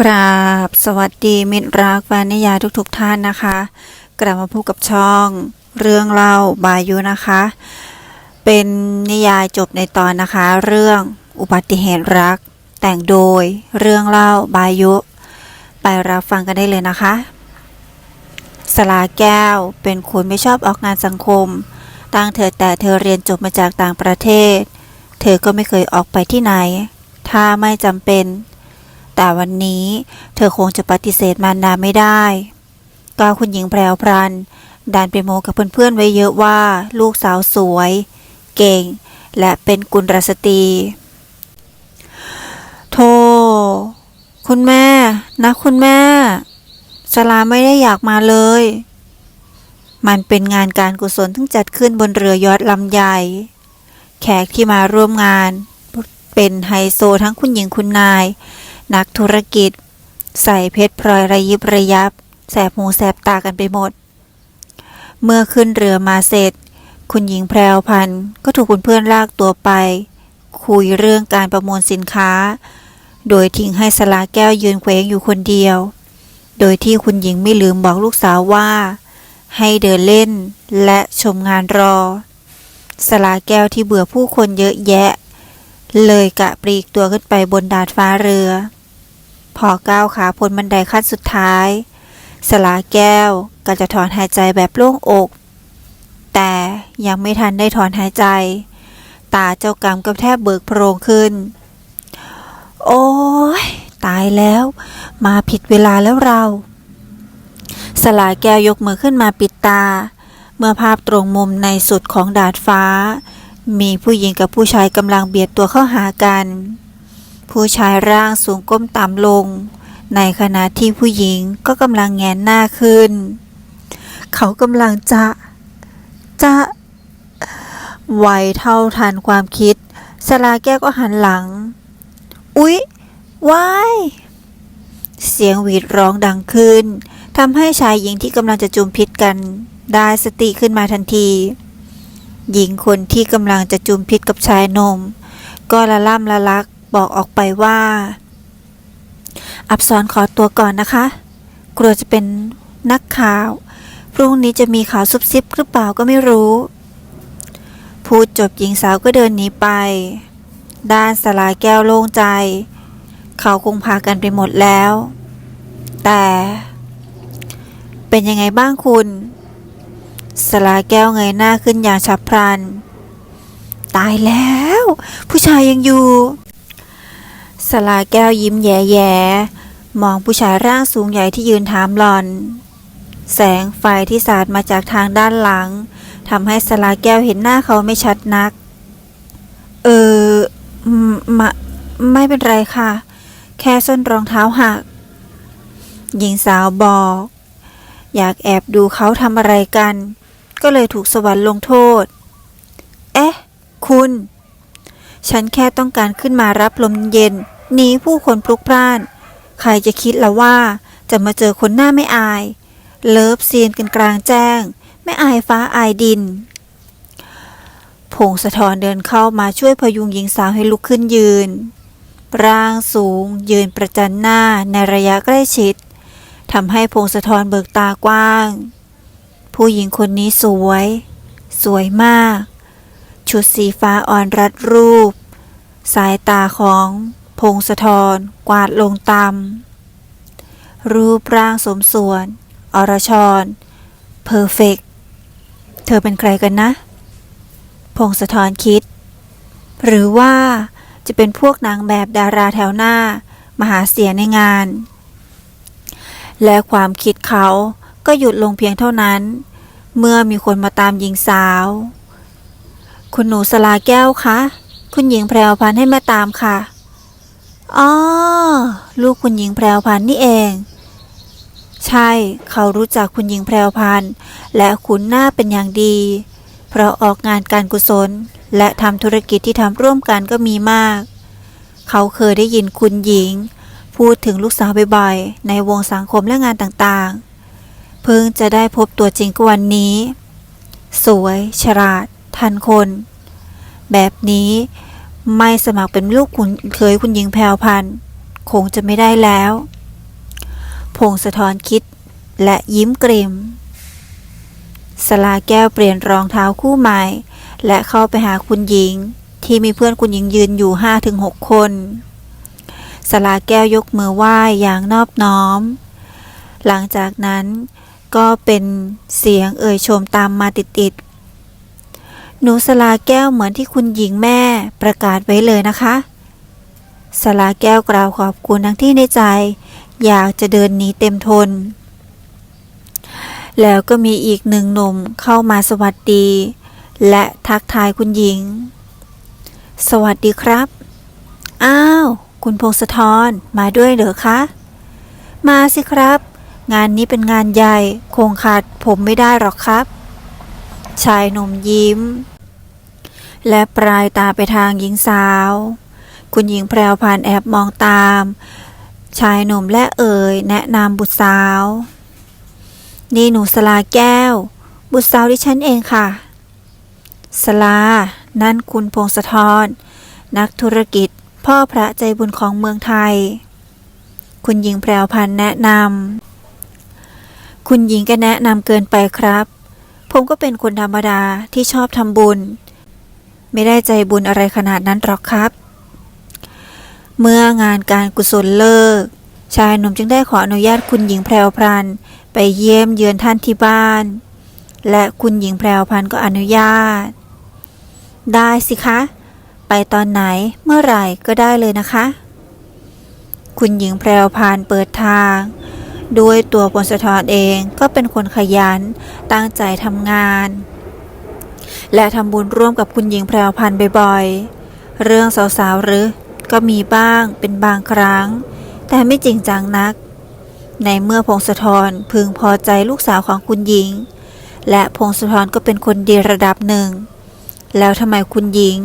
กราบสวัสดีมิตรรักแฟนนิยายทุกๆทท่านนะคะ กลับมาพบกับช่องเรื่องเล่าบายุนะคะ เป็นนิยายจบในตอนนะคะ เรื่องอุบัติเหตุรัก แต่งโดยเรื่องเล่าบายุ ไปรับฟังกันได้เลยนะคะ สลาแก้วเป็นคนไม่ชอบออกงานสังคม ตั้งเธอแต่เธอเรียนจบมาจากต่างประเทศ เธอก็ไม่เคยออกไปที่ไหน ถ้าไม่จำเป็น แต่วันนี้เธอคงจะปฏิเสธมารดาไม่ได้ก็คุณหญิงแพรวพรันดันไปโมกับเพื่อนๆไว้เยอะว่า ลูกสาวสวย เก่ง และเป็นกุลรสตรีโธ่คุณแม่ นะคุณแม่ สลาไม่ได้อยากมาเลย มันเป็นงานการกุศลที่จัดขึ้นบนเรือยอดลำใหญ่ แขกที่มาร่วมงาน เป็นไฮโซทั้งคุณหญิงคุณนาย นักธุรกิจ ใส่เพชรพลอยระยิบระยับ แสบหูแสบตากันไปหมด เมื่อขึ้นเรือมาเสร็จ คุณหญิงแพรวพันธ์ก็ถูกคุณเพื่อนลากตัวไป คุยเรื่องการประมูลสินค้า โดยทิ้งให้สลาแก้วยืนเคว้งอยู่คนเดียว โดยที่คุณหญิงไม่ลืมบอกลูกสาวว่า ให้เดินเล่นและชมงานรอ สลาแก้วที่เบื่อผู้คนเยอะแยะเลยกะปลีกตัวขึ้นไปบนดาดฟ้าเรือ พอก้าวขาพ้นบันไดขั้นสุดท้าย สลาแก้วก็จะถอนหายใจแบบโล่งอก แต่ยังไม่ทันได้ถอนหายใจ ตาเจ้ากรรมก็แทบเบิกโพรงขึ้น โอ้ยตายแล้ว มาผิดเวลาแล้วเรา สลาแก้วยกมือขึ้นมาปิดตา เมื่อภาพตรงมุมในสุดของดาดฟ้า มีผู้หญิงกับผู้ชายกำลังเบียดตัวเข้าหากัน ผู้ชายร่างสูงก้มต่ำลง ในขณะที่ผู้หญิงก็กำลังแงนหน้าขึ้น เขากำลังจะ จะไวเท่าทันความคิดสลาแก้วก็หันหลัง อุ๊ย ว้าย เสียงหวีดร้องดังขึ้นทำให้ชายหญิงที่กำลังจะจุมพิษกันได้สติขึ้นมาทันที หญิงคนที่กำลังจะจุมพิษกับชายนม ก็ละล่ำละลัก บอกออกไปว่า อับสรขอตัวก่อนนะคะ กลัวจะเป็นนักข่าว พรุ่งนี้จะมีข่าวซุบซิบหรือเปล่าก็ไม่รู้ พูดจบหญิงสาวก็เดินหนีไป ด้านสลาแก้วโล่งใจ เขาคงพากันไปหมดแล้ว แต่ เป็นยังไงบ้างคุณ สลาแก้วเงยหน้าขึ้นอย่างฉับพลันตายแล้ว ผู้ชายยังอยู่ สลาแก้วยิ้มแย่ๆมองผู้ชายร่างสูงใหญ่ที่ยืนถามหลอน แสงไฟที่สาดมาจากทางด้านหลังทำให้สลาแก้วเห็นหน้าเขาไม่ชัดนัก เออมมะไม่เป็นไรค่ะ แค่ส้นรองเท้าหัก หญิงสาวบอก อยากแอบดูเขาทำอะไรกัน ก็เลยถูกสวรรค์ลงโทษ เอ๊ะ คุณ ฉันแค่ต้องการขึ้นมารับลมเย็น นี้ผู้คนพลุกพล่าน ใครจะคิดละว่าจะมาเจอคนหน้าไม่อาย เลิฟซีนกันกลางแจ้ง ไม่อายฟ้าอายดิน พงศธรเดินเข้ามาช่วยพยุงหญิงสาวให้ลุกขึ้นยืน ร่างสูง ยืนประจันหน้าในระยะใกล้ชิดทำให้พงศธรเบิกตากว้าง ผู้หญิงคนนี้สวย สวยมาก ชุดสีฟ้าอ่อนรัดรูป สายตาของ พงศธรกวาดลงตำรูปร่างสมส่วน อรชรเพอร์เฟกเธอเป็นใครกันนะ พงศธรคิด หรือว่าจะเป็นพวกนางแบบดาราแถวหน้า มหาเสียในงาน และความคิดเขาก็หยุดลงเพียงเท่านั้น เมื่อมีคนมาตามหญิงสาว คุณหนูสลาแก้วคะ คุณหญิงแพรวพันให้มาตามค่ะ อ๋อลูกคุณหญิงแพรวพันธ์นี่เอง ใช่ เขารู้จักคุณหญิงแพรวพันธ์และคุ้นหน้าเป็นอย่างดี เพราะออกงานการกุศล และทำธุรกิจที่ทำร่วมกันก็มีมาก เขาเคยได้ยินคุณหญิง พูดถึงลูกสาวบ่อยๆ ในวงสังคมและงานต่างๆ เพิ่งจะได้พบตัวจริงกวันนี้ สวย ฉลาด ทันคน แบบนี้ ไม่สมัครเป็นลูกคุณเคยคุณหญิงแพรวพันคงจะไม่ได้แล้ว พงศธรคิดและยิ้มกริมสลาแก้วเปลี่ยนรองเท้าคู่ใหม่ และเข้าไปหาคุณหญิง ที่มีเพื่อนคุณหญิงยืนอยู่ห้าถึงหกคนสลาแก้วยกมือไหว้อย่างนอบน้อม หลังจากนั้นก็เป็นเสียงเอ่ยชมตามมาติดๆหนูสลาแก้วเหมือนที่คุณหญิงแม่ ประกาศไว้เลยนะคะสลาแก้วกล่าวขอบคุณทั้งที่ในใจ อยากจะเดินหนีเต็มทน แล้วก็มีอีกหนึ่งหนุ่มเข้ามาสวัสดี และทักทายคุณหญิง สวัสดีครับ อ้าว คุณพงศธรมาด้วยเหรอคะ มาสิครับ งานนี้เป็นงานใหญ่ คงขาดผมไม่ได้หรอกครับ ชายหนุ่มยิ้ม และปลายตาไปทางหญิงสาว คุณหญิงแพรวผ่านแอบมองตาม ชายหนุ่มและเอ่ยแนะนำบุตรสาว นี่หนูสลาแก้ว บุตรสาวดิฉันเองค่ะ สลา นั่นคุณพงศธรนักธุรกิจพ่อพระใจบุญของเมืองไทย คุณหญิงแพรวพันแนะนำ คุณหญิงก็แนะนำเกินไปครับ ผมก็เป็นคนธรรมดาที่ชอบทำบุญ ไม่ได้ใจบุญอะไรขนาดนั้นหรอกครับ เมื่องานการกุศลเลิก ชายหนุ่มจึงได้ขออนุญาตคุณหญิงแพรวพรันไปเยี่ยมเยือนท่านที่บ้าน และคุณหญิงแพรวพันก็อนุญาต ได้สิคะ ไปตอนไหนเมื่อไหร่ก็ได้เลยนะคะ คุณหญิงแพรวพันเปิดทางด้วยตัวพลสะทอนเองก็เป็นคนขยันตั้งใจทำงาน และทำบุญร่วมกับคุณหญิงแพรวพันธ์บ่อยๆ เรื่องสาวๆหรือก็มีบ้างเป็นบางครั้ง แต่ไม่จริงจังนัก ในเมื่อพงศธรพึงพอใจลูกสาวของคุณหญิง และพงศธรก็เป็นคนดีระดับหนึ่ง แล้วทำไมคุณหญิง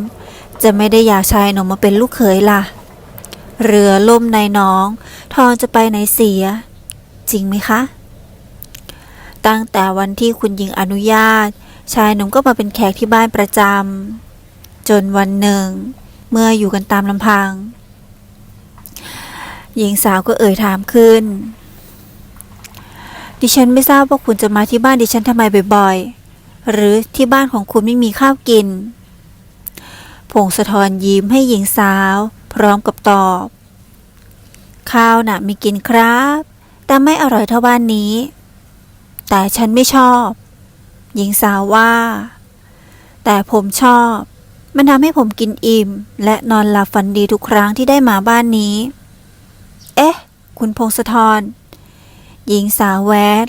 จะไม่ได้อยากชายหนุ่มมาเป็นลูกเขยล่ะ เรือล่มในน้อง ทอนจะไปไหนเสีย จริงไหมคะ ตั้งแต่วันที่คุณหญิงอนุญาต ชายหนุ่มก็มาเป็นแขกที่บ้านประจำจนวันหนึ่ง เมื่ออยู่กันตามลำพัง หญิงสาวก็เอ่ยถามขึ้น ดิฉันไม่ทราบว่าคุณจะมาที่บ้านดิฉันทำไมบ่อยๆ หรือที่บ้านของคุณไม่มีข้าวกินพงศธรยิ้มให้หญิงสาว พร้อมกับตอบ ข้าวน่ะมีกินครับ แต่ไม่อร่อยเท่าบ้านนี้ แต่ฉันไม่ชอบ หญิงสาวว่า แต่ผมชอบ มันทำให้ผมกินอิ่ม และนอนหลับฝันดีทุกครั้งที่ได้มาบ้านนี้ เอ๊ะ คุณพงศธรหญิงสาวแวด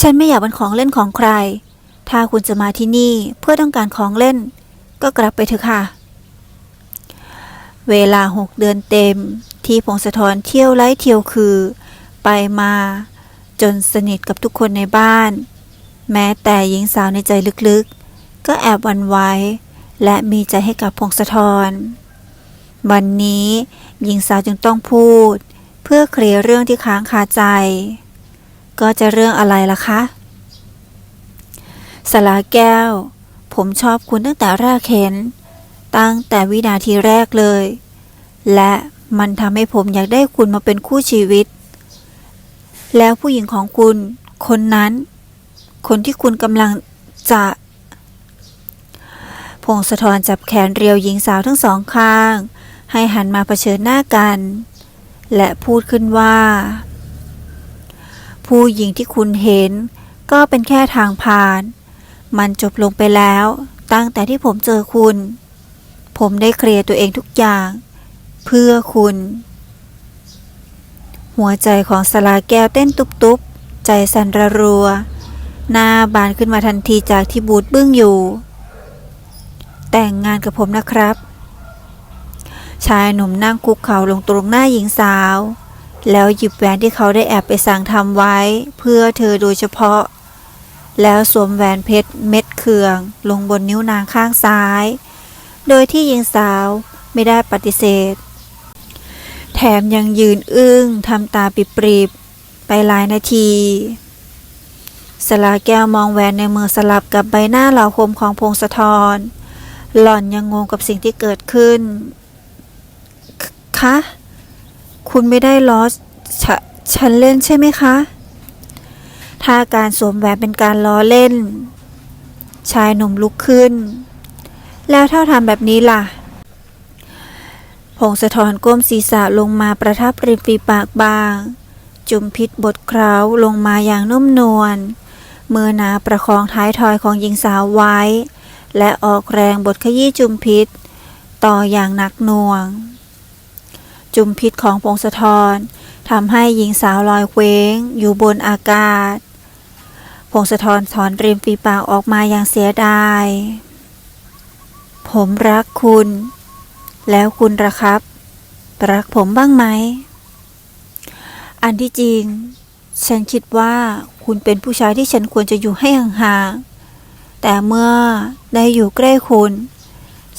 ฉันไม่อยากเป็นของเล่นของใคร ถ้าคุณจะมาที่นี่เพื่อต้องการของเล่น ก็กลับไปเถอะค่ะ เวลาหกเดือนเต็มที่พงศธรเที่ยวไล่เที่ยวคือ ไปมาจนสนิทกับทุกคนในบ้าน แม้แต่หญิงสาวในใจลึกๆ ก็แอบหวันไหวและมีใจให้กับพงศธร วันนี้หญิงสาวจึงต้องพูด เพื่อเคลียร์เรื่องที่ค้างคาใจ ก็จะเรื่องอะไรล่ะคะสลาแก้ว ผมชอบคุณตั้งแต่แรกเห็น ตั้งแต่วินาทีแรกเลย และมันทำให้ผมอยากได้คุณมาเป็นคู่ชีวิต แล้วผู้หญิงของคุณ คนนั้น คนที่คุณกำลังจะพงศธรจับแขนเรียวหญิงสาวทั้งสองข้าง ให้หันมาเผชิญหน้ากัน และพูดขึ้นว่า ผู้หญิงที่คุณเห็นก็เป็นแค่ทางผ่าน มันจบลงไปแล้วตั้งแต่ที่ผมเจอคุณ ผมได้เคลียร์ตัวเองทุกอย่าง เพื่อคุณ หัวใจของสลาแก้วเต้นตุบๆ ใจสั่นระรัว หน้าบานขึ้นมาทันทีจากที่บูดบึ้งอยู่ แต่งงานกับผมนะครับ ชายหนุ่มนั่งคุกเข่าลงตรงหน้าหญิงสาว แล้วหยิบแหวนที่เขาได้แอบไปสั่งทำไว้ เพื่อเธอโดยเฉพาะ แล้วสวมแหวนเพชรเม็ดเคือง ลงบนนิ้วนางข้างซ้าย โดยที่หญิงสาวไม่ได้ปฏิเสธ แถมยังยืนอึ้งทำตาปริบๆไปหลายนาที สลาแก้วมองแหวนในมือสลับกับใบหน้าเหล่าคมของพงศธร หล่อนยังงงกับสิ่งที่เกิดขึ้น คะ คุณไม่ได้ล้อฉฉันเล่นใช่ไหมคะ ถ้าการสวมแหวนเป็นการล้อเล่น ชายหนุ่มลุกขึ้น แล้วถ้าทำแบบนี้ล่ะ พงศธรก้มศีรษะลงมาประทับริมฝีปากบางจุมพิษบทเคร้าลงมาอย่างนุ่มนวล มือหนาประคองท้ายทอยของหญิงสาวไว้ และออกแรงบทขยี้จุมพิษ ต่ออย่างหนักหน่วง จุมพิษของพงศธรทำให้หญิงสาวลอยเคว้ง อยู่บนอากาศ พงศธรถอนริมฝีปากออกมาอย่างเสียดาย ผมรักคุณ แล้วคุณระครับ รักผมบ้างไหม อันที่จริง ฉันคิดว่า คุณเป็นผู้ชายที่ฉันควรจะอยู่ให้ห่างๆ แต่เมื่อได้อยู่ใกล้คุณ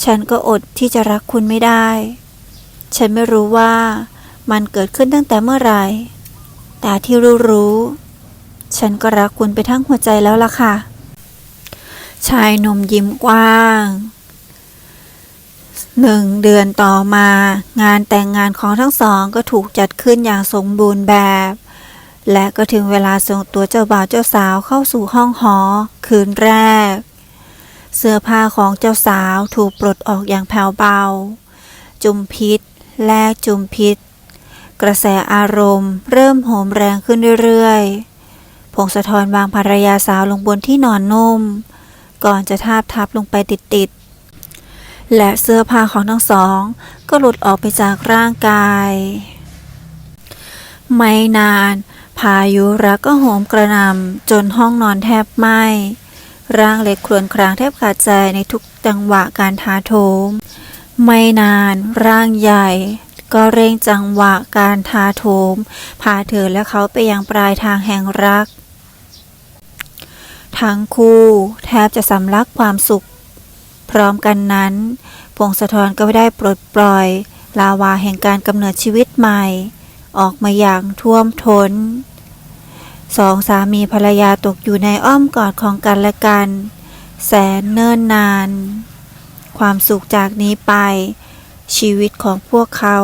ฉันก็อดที่จะรักคุณไม่ได้ ฉันไม่รู้ว่ามันเกิดขึ้นตั้งแต่เมื่อไหร่ แต่ที่รู้ๆฉันก็รักคุณไปทั้งหัวใจแล้วล่ะค่ะ ชายหนุ่มยิ้มกว้างหนึ่งเดือนต่อมา งานแต่งงานของทั้งสองก็ถูกจัดขึ้นอย่างสมบูรณ์แบบ และก็ถึงเวลาส่งตัวเจ้าบ่าวเจ้าสาวเข้าสู่ห้องหอ คืนแรก เสื้อผ้าของเจ้าสาวถูกปลดออกอย่างแผ่วเบา จุมพิษ แลกจุมพิษ กระแสอารมณ์ เริ่มโหมแรงขึ้นเรื่อยๆพงศธรวางภรรยาสาวลงบนที่นอนนุ่ม ก่อนจะทาบทับลงไปติดๆและเสื้อผ้าของทั้งสอง ก็หลุดออกไปจากร่างกาย ไม่นาน พายุรักก็โหมกระหน่ำจนห้องนอนแทบไหม้ร่างเล็กครวญครางแทบขาดใจในทุกจังหวะการท้าโถม ไม่นานร่างใหญ่ ก็เร่งจังหวะการท้าโถมพาเธอและเขาไปยังปลายทางแห่งรัก ทั้งคู่แทบจะสำลักความสุข พร้อมกันนั้นพงศธรก็ได้ปลดปล่อย ลาวาแห่งการกำเนิดชีวิตใหม่ ออกมาอย่างท่วมทน้น สองสามีภรรยาตกอยู่ในอ้อมกอดของกันและกัน แสนเนิ่นนาน ความสุขจากนี้ไป ชีวิตของพวกเขา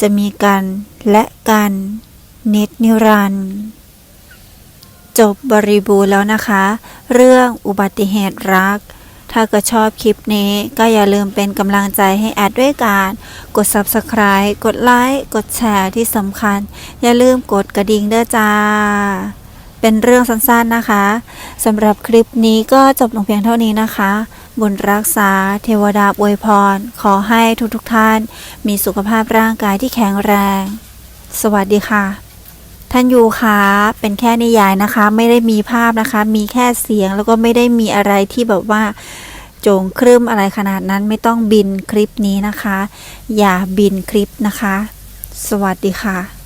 จะมีกันและกัน นิดนิรันดร์จบบริบูรณ์แล้วนะคะ เรื่องอุบัติเหตุรัก ถ้าเกิดชอบคลิปนี้ก็อย่าลืมเป็นกำลังใจให้แอดด้วยการ กด Subscribe กดไลค์กดแชร์ที่สำคัญ อย่าลืมกดกระดิ่งเด้อจ้า เป็นเรื่องสั้นๆนะคะสำหรับคลิปนี้ก็จบลงเพียงเท่านี้นะคะ บุญรักษา เทวดาอวยพร ขอให้ทุกๆทท่าน มีสุขภาพร่างกายที่แข็งแรง สวัสดีค่ะ ท่านยูคะเป็นแค่นิยายนะคะ ไม่ได้มีภาพนะคะ มีแค่เสียงแล้วก็ไม่ได้มีอะไรที่แบบว่าโจงครึ่มอะไรขนาดนั้นไม่ต้องบินคลิปนี้นะคะ อย่าบินคลิปนะคะ สวัสดีค่ะ